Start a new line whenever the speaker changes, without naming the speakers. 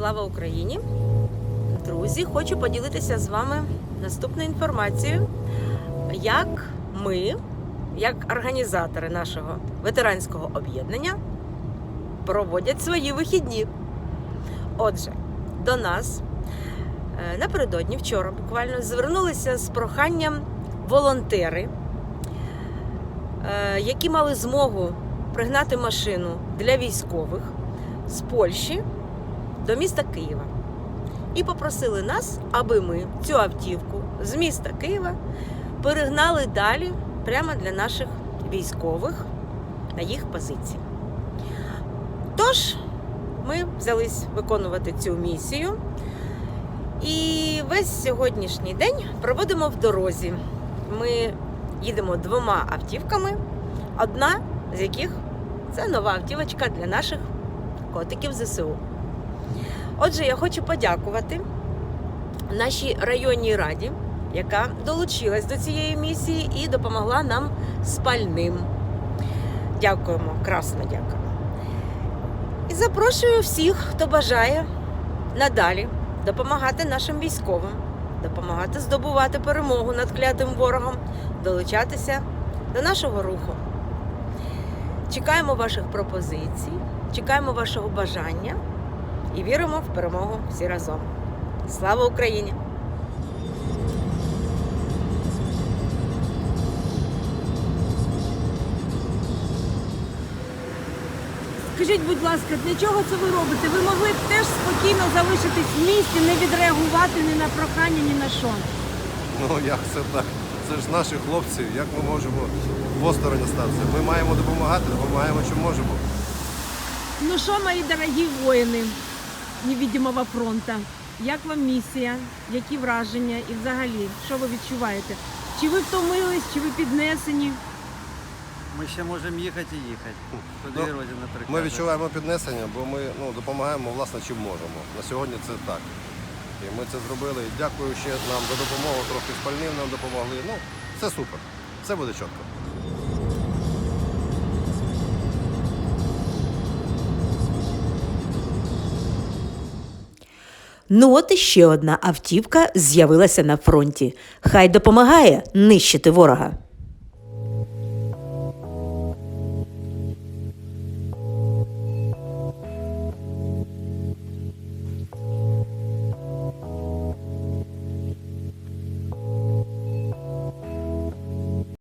Слава Україні! Друзі, хочу поділитися з вами наступною інформацією, як ми, як організатори нашого ветеранського об'єднання, проводять свої вихідні. Отже, до нас е, напередодні вчора буквально звернулися з проханням волонтери, е, які мали змогу пригнати машину для військових з Польщі до міста Києва. І попросили нас, аби ми цю автівку з міста Києва перегнали далі прямо для наших військових на їх позиції. Тож, ми взялись виконувати цю місію. І весь сьогоднішній день проводимо в дорозі. Ми їдемо двома автівками, одна з яких це нова автівочка для наших котиків ЗСУ. Отже, я хочу подякувати нашій районній раді, яка долучилась до цієї місії і допомогла нам з пальним. Дякуємо, красно дякуємо. І запрошую всіх, хто бажає надалі допомагати нашим військовим, допомагати здобувати перемогу над клятим ворогом, долучатися до нашого руху. Чекаємо ваших пропозицій, чекаємо вашого бажання і віримо в перемогу всі разом. Слава Україні!
Скажіть, будь ласка, для чого це ви робите? Ви могли б теж спокійно залишитись в місті, не відреагувати ні на прохання, ні на що.
Ну як це так? Це ж наші хлопці, як ми можемо осторонь статися? Ми маємо допомагати, допомагаємо, чим можемо.
Ну що, мої дорогі воїни невидимого фронту, як вам місія, які враження і взагалі, що ви відчуваєте? Чи ви втомились, чи ви піднесені?
Ми ще можемо їхати і їхати. Туди
Ну,
родина прикаже.
Ми відчуваємо піднесення, бо ми ну, допомагаємо власне чим можемо. На сьогодні це так. І ми це зробили. Дякую ще нам за допомогу, трохи спальним нам допомогли. Ну, це супер. Все буде чітко.
Ну от іще одна автівка з'явилася на фронті. Хай допомагає нищити ворога.